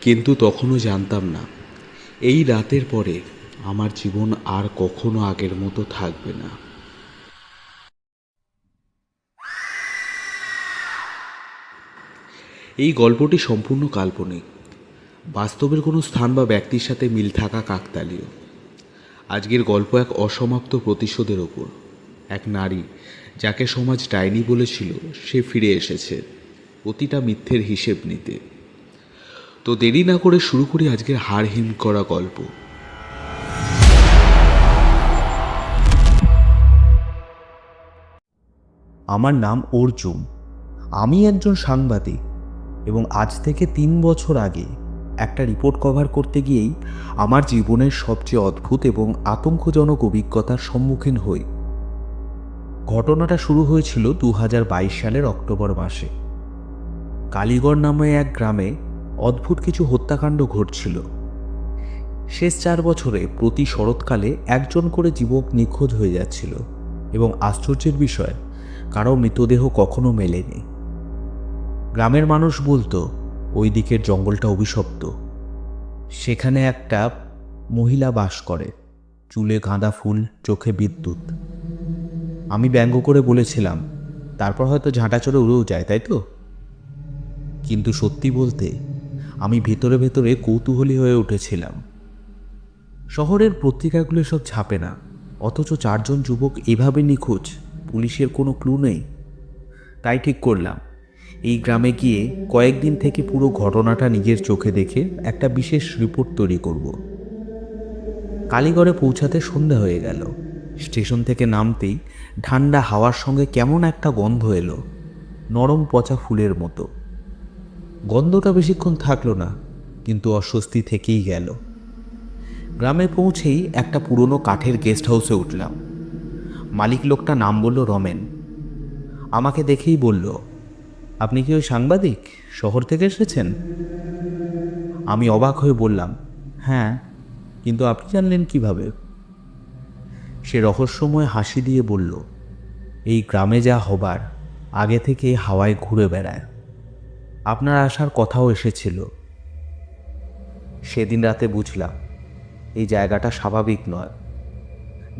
কিন্তু তখনও জানতাম না। এই রাতের পরে আমার জীবন আর কখনো আগের মতো থাকবে না। এই গল্পটি সম্পূর্ণ কাল্পনিক। বাস্তবের কোনো স্থান বা ব্যক্তির সাথে মিল থাকা কাকতালীয়। আজকের গল্প এক অসমাপ্ত প্রতিশোধের ওপর। এক নারী যাকে সমাজ ডাইনি বলেছিল, সে ফিরে এসেছে। প্রতিটা মিথ্যের হিসেব নিতে। তো দেরি না করে শুরু করি আজকের হাড় হিম করা গল্প। আমার নাম অর্জুন। আমি একজন সাংবাদিক এবং আজ থেকে তিন বছর আগে একটা রিপোর্ট কভার করতে গিয়েই আমার জীবনের সবচেয়ে অদ্ভুত এবং আতঙ্কজনক অভিজ্ঞতার সম্মুখীন হই। ঘটনাটা শুরু হয়েছিল দু হাজার বাইশ সালের অক্টোবর মাসে। কালীগড় নামে এক গ্রামে অদ্ভুত কিছু হত্যাকাণ্ড ঘটছিল। শেষ চার বছরে প্রতি শরৎকালে একজন করে যুবক নিখোঁজ হয়ে যাচ্ছিল এবং আশ্চর্যের বিষয়, কারও মৃতদেহ কখনো মেলেনি। গ্রামের মানুষ বলতো, ওই দিকের জঙ্গলটা অভিশপ্ত। সেখানে একটা মহিলা বাস করে, চুলে গাঁদা ফুল, চোখে বিদ্যুৎ। আমি ব্যঙ্গ করে বলেছিলাম, তারপর হয়তো ঝাঁটা চড়ে উড়েও যায়, তাই তো? কিন্তু সত্যি বলতে আমি ভেতরে ভেতরে কৌতূহলী হয়ে উঠেছিলাম। শহরের পত্রিকাগুলো সব ছাপে না, অথচ চারজন যুবক এভাবে নিখোঁজ, পুলিশের কোনো ক্লু নেই। তাই ঠিক করলাম, এই গ্রামে গিয়ে কয়েকদিন থেকে পুরো ঘটনাটা নিজের চোখে দেখে একটা বিশেষ রিপোর্ট তৈরি করব। কালীগড়ে পৌঁছাতে সন্ধ্যা হয়ে গেল। স্টেশন থেকে নামতেই ঠান্ডা হাওয়ার সঙ্গে কেমন একটা গন্ধ এলো, নরম পচা ফুলের মতো। গন্ধটা বেশিক্ষণ থাকল না, কিন্তু অস্বস্তি থেকেই গেল। গ্রামে পৌঁছেই একটা পুরনো কাঠের গেস্ট হাউসে উঠলাম। মালিক লোকটা নাম বলল রমেন। আমাকে দেখেই বলল, আপনি কি ওই সাংবাদিক? শহর থেকে এসেছেন? আমি অবাক হয়ে বললাম হ্যাঁ কিন্তু আপনি জানলেন কীভাবে? সে রহস্যময় হাসি দিয়ে বলল, এই গ্রামে যা হবার, আগে থেকে হাওয়ায় ঘুরে বেড়ায়। আপনার আসার কথাও এসেছিল। সেদিন রাতে বুঝলাম, এই জায়গাটা স্বাভাবিক নয়।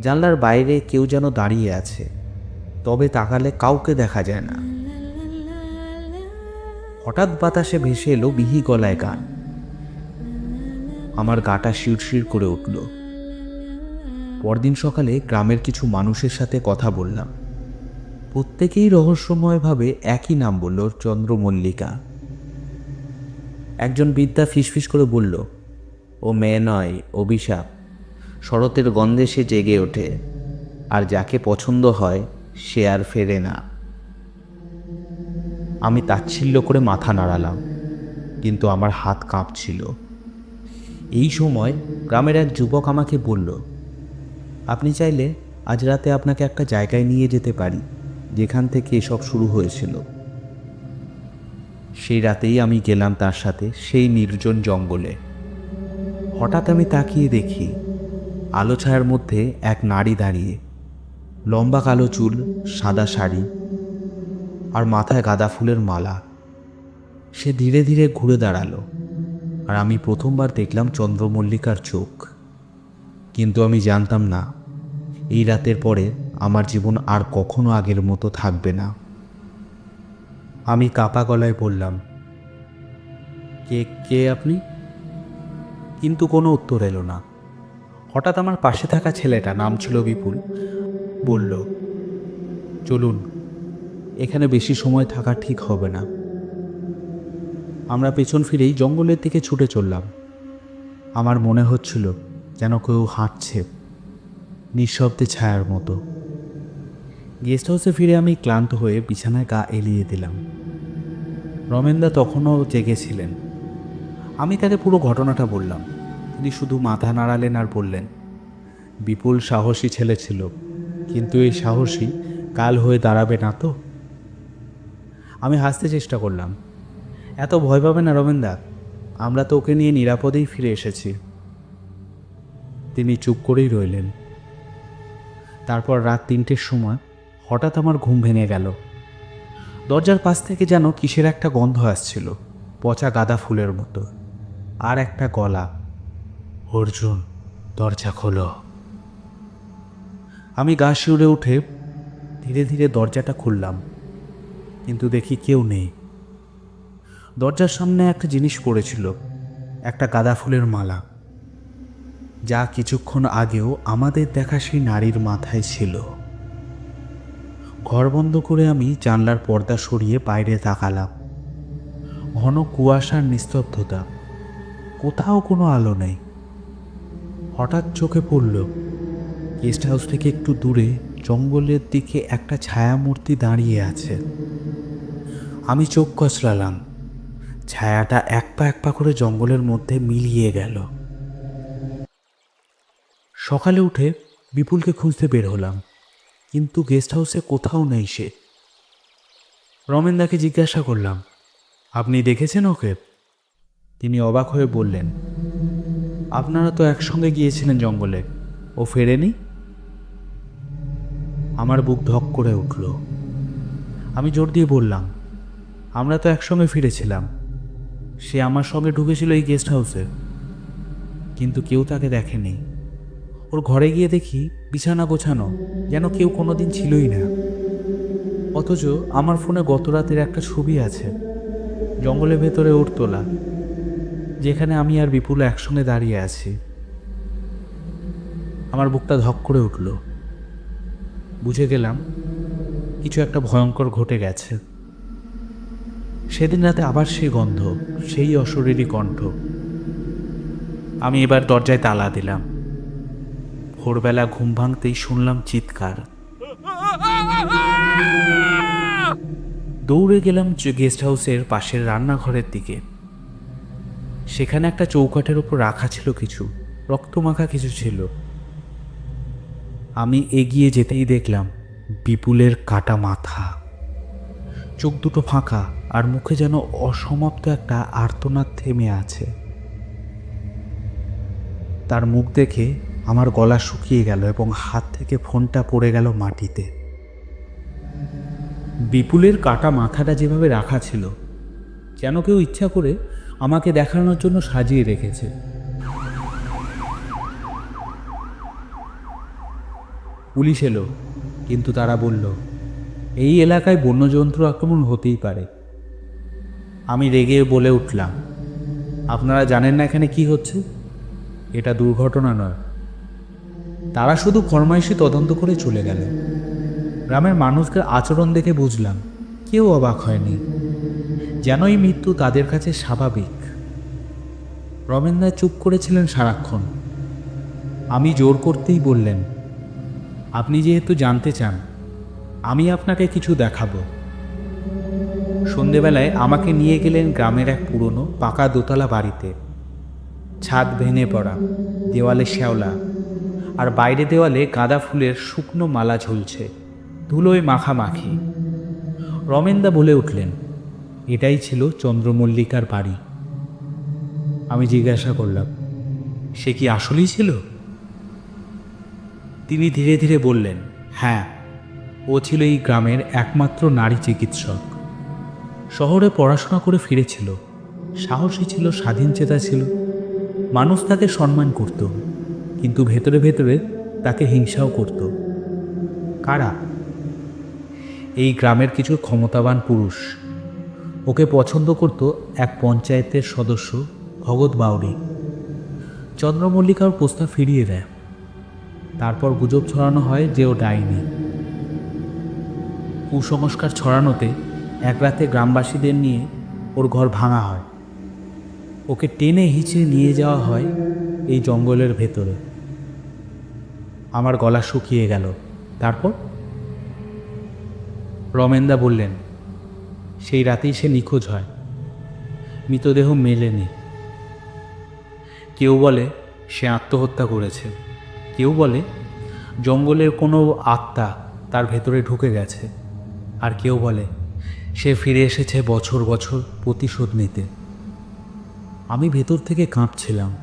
জানলার বাইরে কেউ যেন দাঁড়িয়ে আছে, তবে তাকালে কাউকে দেখা যায় না। হঠাৎ বাতাসে ভেসে এলো বিহি গলায় গান। আমার গাটা শিরশির করে উঠল। পরদিন সকালে গ্রামের কিছু মানুষের সাথে কথা বললাম। প্রত্যেকেই রহস্যময়ভাবে একই নাম বলল, চন্দ্রমল্লিকা। একজন বিদ্যা ফিসফিস করে বলল, ও মেয়ে নয়, অভিশাপ। শরতের গন্ধে সে জেগে ওঠে, আর যাকে পছন্দ হয়, সে আর ফেরে না। আমি তাচ্ছিল্য করে মাথা নাড়ালাম, কিন্তু আমার হাত কাঁপছিল। এই সময় গ্রামের এক যুবক আমাকে বলল, আপনি চাইলে আজ রাতে আপনাকে একটা জায়গায় নিয়ে যেতে পারি, যেখান থেকে এসব শুরু হয়েছিল। সেই রাতেই আমি গেলাম তার সাথে সেই নির্জন জঙ্গলে। হঠাৎ আমি তাকিয়ে দেখি আলো ছায়ার মধ্যে এক নারী দাঁড়িয়ে। লম্বা কালো চুল, সাদা শাড়ি আর মাথায় গাঁদা ফুলের মালা। সে ধীরে ধীরে ঘুরে দাঁড়াল আর আমি প্রথমবার দেখলাম চন্দ্রমল্লিকার চোখ। কিন্তু আমি জানতাম না, এই রাতের পরে আমার জীবন আর কখনো আগের মতো থাকবে না। আমি কাপা গলায় বললাম, কে কে আপনি? কিন্তু কোনো উত্তর এলো না। হঠাৎ আমার পাশে থাকা ছেলেটা, নাম ছিল বিপুল, বলল, চলুন, এখানে বেশি সময় থাকা ঠিক হবে না। আমরা পেছন ফিরেই জঙ্গলের দিকে ছুটে চললাম। আমার মনে হচ্ছিল যেন কেউ হাঁটছে, নিঃশব্দে ছায়ার মতো। গেস্ট হাউসে ফিরে আমি ক্লান্ত হয়ে বিছানায় গা এলিয়ে দিলাম। রমেনদা তখনও জেগেছিলেন আমি তাকে পুরো ঘটনাটা বললাম। তিনি শুধু মাথা নাড়ালেন আর বললেন, বিপুল সাহসী ছেলে ছিল, কিন্তু এই সাহসী কাল হয়ে দাঁড়াবে না তো? আমি হাসতে চেষ্টা করলাম, এত ভয় পাবে না রমেনদা? আমরা তো ওকে নিয়ে নিরাপদেই ফিরে এসেছি। তিনি চুপ করেই রইলেন। তারপর রাত তিনটের সময় হঠাৎ আমার ঘুম ভেঙে গেল। দরজার পাশ থেকে যেন কিসের একটা গন্ধ আসছিল, পচা গাঁদা ফুলের মতো। আর একটা গলা, অর্জুন, দরজা খোলো। আমি গা শিউরে উঠে ধীরে ধীরে দরজাটা খুললাম, কিন্তু দেখি কেউ নেই। দরজার সামনে একটা জিনিস পড়েছিল, একটা গাঁদা ফুলের মালা। যা কিছুক্ষণ আগেও আমাদের দেখা সেই নারীর মাথায় ছিল। ঘর বন্ধ করে আমি জানলার পর্দা সরিয়ে বাইরে তাকালাম। ঘন কুয়াশার নিস্তব্ধতা। কোথাও কোনো আলো নেই। হঠাৎ চোখে পড়ল, গেস্ট হাউস থেকে একটু দূরে জঙ্গলের দিকে একটা ছায়ামূর্তি দাঁড়িয়ে আছে। আমি চোখ কচলালাম ছায়াটা এক পা এক পা করে জঙ্গলের মধ্যে মিলিয়ে গেল। সকালে উঠে বিপুলকে খুঁজতে বের হলাম। কিন্তু গেস্ট হাউসে কোথাও নেই সে। রমেনদাকে জিজ্ঞাসা করলাম, আপনি দেখেছেন ওকে? তিনি অবাক হয়ে বললেন, আপনারা তো একসঙ্গে গিয়েছিলেন জঙ্গলে, ও ফেরেনি? আমার বুক ধক করে উঠল। আমি জোর দিয়ে বললাম, আমরা তো একসঙ্গে ফিরেছিলাম। সে আমার সঙ্গে ঢুকেছিল এই গেস্ট হাউসে কিন্তু কেউ তাকে দেখেনি। ওর ঘরে গিয়ে দেখি বিছানা গোছানো, যেন কেউ কোনোদিন ছিলই না। অথচ আমার ফোনে গত রাতের একটা ছবি আছে, জঙ্গলের ভেতরে ওর তোলা, যেখানে আমি আর বিপুল একসঙ্গে দাঁড়িয়ে আছি। আমার বুকটা ধক করে উঠল। বুঝে গেলাম কিছু একটা ভয়ঙ্কর ঘটে গেছে। সেদিন রাতে আবার সেই গন্ধ, সেই অশরীরী কণ্ঠ। আমি এবার দরজায় তালা দিলাম। ভোরবেলা ঘুম ভাঙতেই শুনলাম চিৎকার। দৌড়ে গেলাম গেস্ট হাউসের পাশের রান্নাঘরের দিকে। সেখানে একটা চৌকাঠের ওপর রাখা ছিল কিছু, রক্তমাখা কিছু ছিল। আমি এগিয়ে যেতেই দেখলাম, বিপুলের কাটা মাথা। চোখ দুটো ফাঁকা আর মুখে যেন অসমাপ্ত একটা আর্তনাদ থেমে আছে। তার মুখ দেখে আমার গলা শুকিয়ে গেল এবং হাত থেকে ফোনটা পড়ে গেল মাটিতে। বিপুলের কাটা মাথাটা যেভাবে রাখা ছিল, যেন কেউ ইচ্ছা করে আমাকে দেখানোর জন্য সাজিয়ে রেখেছে। পুলিশ এলো, কিন্তু তারা বলল, এই এলাকায় বন্যজন্তু আক্রমণ হতেই পারে। আমি রেগে বলে উঠলাম, আপনারা জানেন না এখানে কি হচ্ছে? এটা দুর্ঘটনা নয়। তারা শুধু ফরমাইশি তদন্ত করে চলে গেল। গ্রামের মানুষদের আচরণ দেখে বুঝলাম, কেউ অবাক হয়নি যেন এই মৃত্যু তাদের কাছে স্বাভাবিক। রমেনদা চুপ করেছিলেন সারাক্ষণ। আমি জোর করতেই বললেন, আপনি যেহেতু জানতে চান, আমি আপনাকে কিছু দেখাবো। সন্ধেবেলায় আমাকে নিয়ে গেলেন গ্রামের এক পুরনো, পাকা দোতলা বাড়িতে। ছাদ ভেঙে পড়া, দেওয়ালে শ্যাওলা আর বাইরে দেওয়ালে গাঁদা ফুলের শুকনো মালা ঝুলছে, ধুলোয় মাখামাখি। রমেনদা বলে উঠলেন, এটাই ছিল চন্দ্রমল্লিকার বাড়ি। আমি জিজ্ঞাসা করলাম, সে কি আসলেই ছিল? তিনি ধীরে ধীরে বললেন হ্যাঁ ও ছিল এই গ্রামের একমাত্র নারী চিকিৎসক। শহরে পড়াশোনা করে ফিরেছিল, সাহসী ছিল স্বাধীন চেতা ছিল, মানুষ তাকে সম্মান করত। কিন্তু ভেতরে ভেতরে তাকে হিংসাও করত। কারা? এই গ্রামের কিছু ক্ষমতাবান পুরুষ। ওকে পছন্দ করত এক পঞ্চায়েতের সদস্য ভগৎ বাউরি চন্দ্রমল্লিকার প্রস্তাব ফিরিয়ে দেয়। তারপর গুজব ছড়ানো হয় যে ও ডাইনি। কুসংস্কার ছড়ানোতে এক রাতে গ্রামবাসীদের নিয়ে ওর ঘর ভাঙা হয়। ওকে টেনে হিঁচড়ে নিয়ে যাওয়া হয় এই জঙ্গলের ভেতরে। আমার গলা শুকিয়ে গেল। তারপর? রমেনদা বললেন, সেই রাতেই সে নিখোঁজ হয়। মৃতদেহ মেলেনি। কেউ বলে, সে আত্মহত্যা করেছে। কেউ বলে, জঙ্গলের কোনো আত্মা তার ভেতরে ঢুকে গেছে। আর কেউ বলে, সে ফিরে এসেছে বছর বছর প্রতিশোধ নিতে। আমি ভেতর থেকে কাঁপছিলাম।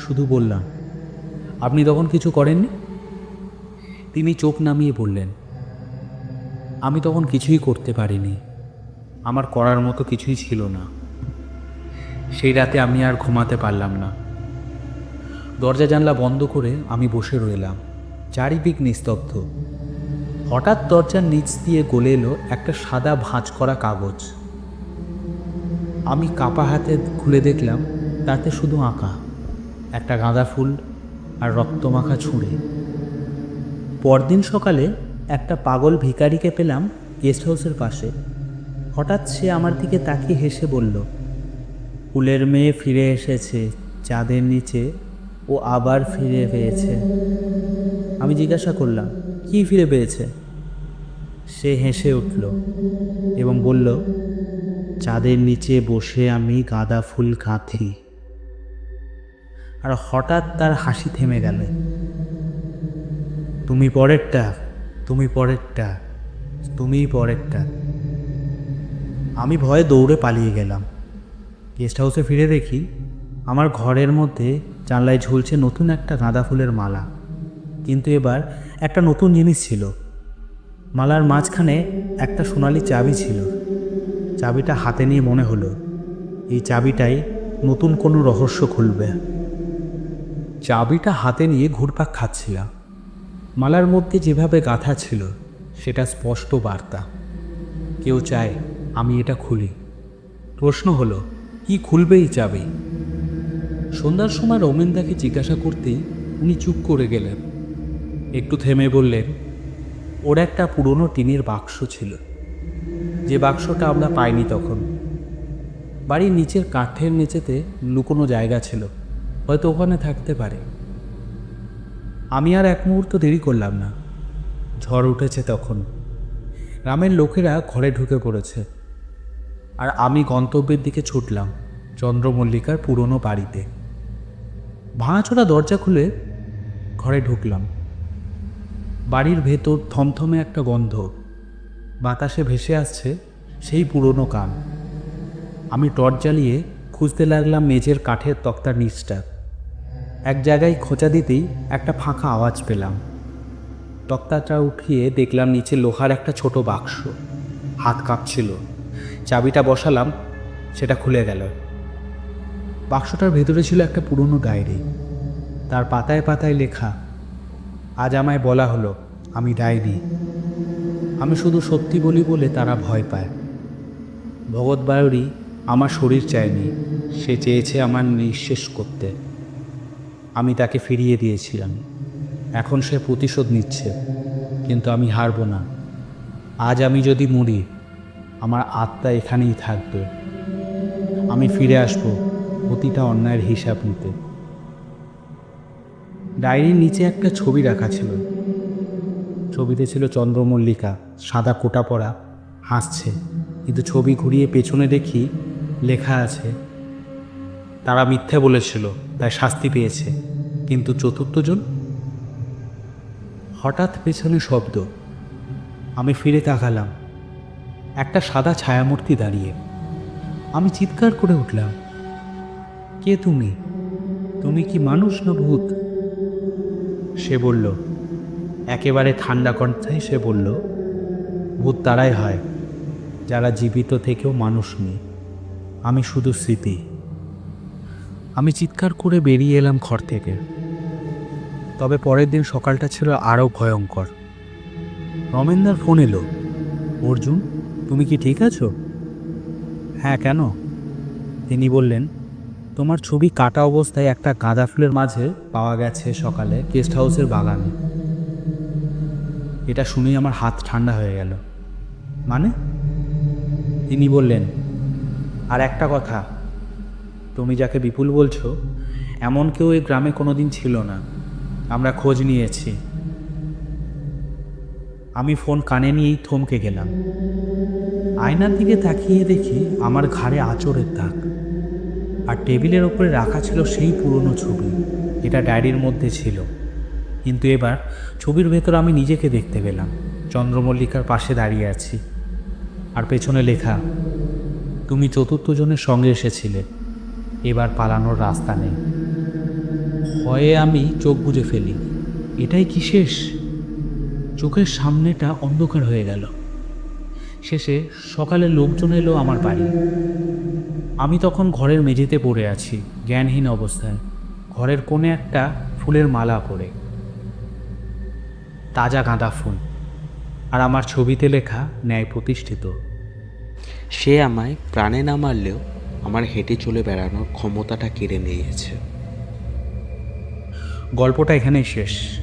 শুধু বললাম, আপনি তখন কিছু করেননি? তিনি চোখ নামিয়ে বললেন, আমি তখন কিছুই করতে পারিনি। আমার করার মতো কিছুই ছিল না। সেই রাতে আমি আর ঘুমাতে পারলাম না। দরজা জানলা বন্ধ করে আমি বসে রইলাম, চারিদিক নিস্তব্ধ। হঠাৎ দরজার নিচ দিয়ে গলে এলো একটা সাদা ভাঁজ করা কাগজ। আমি কাপা হাতে খুলে দেখলাম, তাতে শুধু আঁকা। একটা গাঁদা ফুল আর রক্তমাখা ছুঁড়ে। পরদিন সকালে একটা পাগল ভিখারিকে পেলাম গেস্ট হাউসের পাশে। হঠাৎ সে আমার দিকে তাকিয়ে হেসে বলল, ফুলের মেয়ে ফিরে এসেছে, চাঁদের নিচে ও আবার ফিরে পেয়েছে। আমি জিজ্ঞাসা করলাম, কি ফিরে পেয়েছে? সে হেসে উঠল এবং বলল, চাঁদের নিচে বসে আমি গাঁদা ফুল গাঁথি। আর হঠাৎ তার হাসি থেমে গেল। তুমি পরেরটা তুমি পরেরটা তুমিই পরেরটা। আমি ভয়ে দৌড়ে পালিয়ে গেলাম। গেস্ট হাউসে ফিরে দেখি আমার ঘরের মধ্যে জানলায় ঝুলছে নতুন একটা গাঁদা ফুলের মালা। কিন্তু এবার একটা নতুন জিনিস ছিল। মালার মাঝখানে একটা সোনালি চাবি ছিল। চাবিটা হাতে নিয়ে মনে হলো, এই চাবিটাই নতুন কোনো রহস্য খুলবে। চাবিটা হাতে নিয়ে ঘুরপাক খাচ্ছিলাম। মালার মধ্যে যেভাবে গাঁথা ছিল, সেটা স্পষ্ট বার্তা। কেউ চায়, আমি এটা খুলি। প্রশ্ন হলো, কি খুলবে এই চাবি? সন্ধ্যার সময় রমেনদাকে জিজ্ঞাসা করতেই উনি চুপ করে গেলেন। একটু থেমে বললেন, ওর একটা পুরনো টিনের বাক্স ছিল। যে বাক্সটা আমরা পাইনি তখন। বাড়ির নিচের কাঠের নিচেতে লুকোনো জায়গা ছিল। হয়তো ওখানে থাকতে পারে। আমি আর এক মুহূর্ত দেরি করলাম না। ঝড় উঠেছে তখন। গ্রামের লোকেরা ঘরে ঢুকে পড়েছে। আর আমি গন্তব্যের দিকে ছুটলাম চন্দ্রমল্লিকার পুরনো বাড়িতে। ভাঙাচোরা দরজা খুলে ঘরে ঢুকলাম। বাড়ির ভেতর থমথমে একটা গন্ধ। বাতাসে ভেসে আসছে সেই পুরনো কান। আমি টর্চ জ্বালিয়ে খুঁজতে লাগলাম মেঝের কাঠের তক্তার নিচটা। এক জায়গায় খোঁচা দিতেই একটা ফাঁকা আওয়াজ পেলাম। তক্তাটা উঠিয়ে দেখলাম নিচে লোহার একটা ছোট বাক্স। হাত কাঁপছিল। চাবিটা বসালাম, সেটা খুলে গেল। বাক্সটার ভেতরে ছিল একটা পুরনো ডায়েরি। তার পাতায় পাতায় লেখা, আজ আমায় বলা হলো, আমি ডায়েরি আমি শুধু সত্যি বলি বলে তারা ভয় পায়। ভগৎ বায়ুরই আমার শরীর চায়নি, সে চেয়েছে আমার নিঃশেষ করতে। আমি তাকে ফিরিয়ে দিয়েছিলাম। এখন সে প্রতিশোধ নিচ্ছে, কিন্তু আমি হারব না। আজ আমি যদি মরি, আমার আত্মা এখানেই থাকবে। আমি ফিরে আসব প্রতিটা অন্যায়ের হিসাব নিতে। ডায়েরির নিচে একটা ছবি রাখা ছিল। ছবিতে ছিল চন্দ্রমল্লিকা, সাদা কোটা পরা, হাসছে। কিন্তু ছবি ঘুরিয়ে পেছনে দেখি লেখা আছে। তারা মিথ্যে বলেছিল, তাই শাস্তি পেয়েছে। কিন্তু চতুর্থজন হঠাৎ পেছনে শব্দ। আমি ফিরে তাকালাম। একটা সাদা ছায়ামূর্তি দাঁড়িয়ে। আমি চিৎকার করে উঠলাম। কে তুমি? তুমি কি মানুষ না ভূত? সে বলল, একেবারে ঠান্ডা কণ্ঠায় সে বলল, ভূত তারাই হয়, যারা জীবিত থেকেও মানুষ নেই আমি শুধু স্মৃতি। আমি চিৎকার করে বেরিয়ে এলাম ঘর থেকে। তবে পরের দিন সকালটা ছিল আরও ভয়ঙ্কর। রমেনদার ফোন এলো, অর্জুন, তুমি কি ঠিক আছো? হ্যাঁ কেন? তিনি বললেন, তোমার ছবি কাটা অবস্থায় একটা গাঁদা ফুলের মাঝে পাওয়া গেছে সকালে গেস্ট হাউসের বাগানে। এটা শুনেই আমার হাত ঠান্ডা হয়ে গেল। মানে? তিনি বললেন আর একটা কথা, তুমি যাকে বিপুল বলছো, এমন কেউ এই গ্রামে কোনো দিন ছিল না। আমরা খোঁজ নিয়েছি। আমি ফোন কানে নিয়েই থমকে গেলাম। আয়নার দিকে তাকিয়ে দেখি আমার ঘাড়ে আঁচড়ের দাগ, আর টেবিলের ওপরে রাখা ছিল সেই পুরনো ছবি। এটা ডায়েরির মধ্যে ছিল। কিন্তু এবার ছবির ভেতর আমি নিজেকে দেখতে পেলাম। চন্দ্রমল্লিকার পাশে দাঁড়িয়ে আছি। আর পেছনে লেখা তুমি চতুর্থ জনের সঙ্গে এসেছিলে। এবার পালানোর রাস্তা নেই। ভয়ে আমি চোখ বুজে ফেলি। এটাই কি শেষ? চোখের সামনেটা অন্ধকার হয়ে গেল। শেষে সকালে লোকজন এলো আমার বাড়ি। আমি তখন ঘরের মেঝেতে পড়ে আছি, জ্ঞানহীন অবস্থায়। ঘরের কোণে একটা ফুলের মালা পরে তাজা গাঁদা ফুল। আর আমার ছবিতে লেখা ন্যায় প্রতিষ্ঠিত। সে আমায় প্রাণে না মারলেও আমার হেঁটে চলে বেড়ানোর ক্ষমতাটা কেড়ে নিয়েছে। গল্পটা এখানেই শেষ।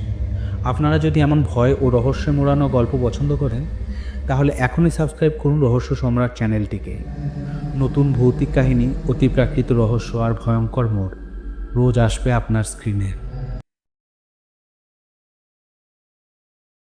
আপনারা যদি এমন ভয় ও রহস্যে মোড়ানো গল্প পছন্দ করেন, তাহলে এখনই সাবস্ক্রাইব করুন রহস্য সম্রাট চ্যানেলটিকে। নতুন ভৌতিক কাহিনী অতিপ্রাকৃত রহস্য আর ভয়ঙ্কর মোড় রোজ আসবে আপনার স্ক্রিনে।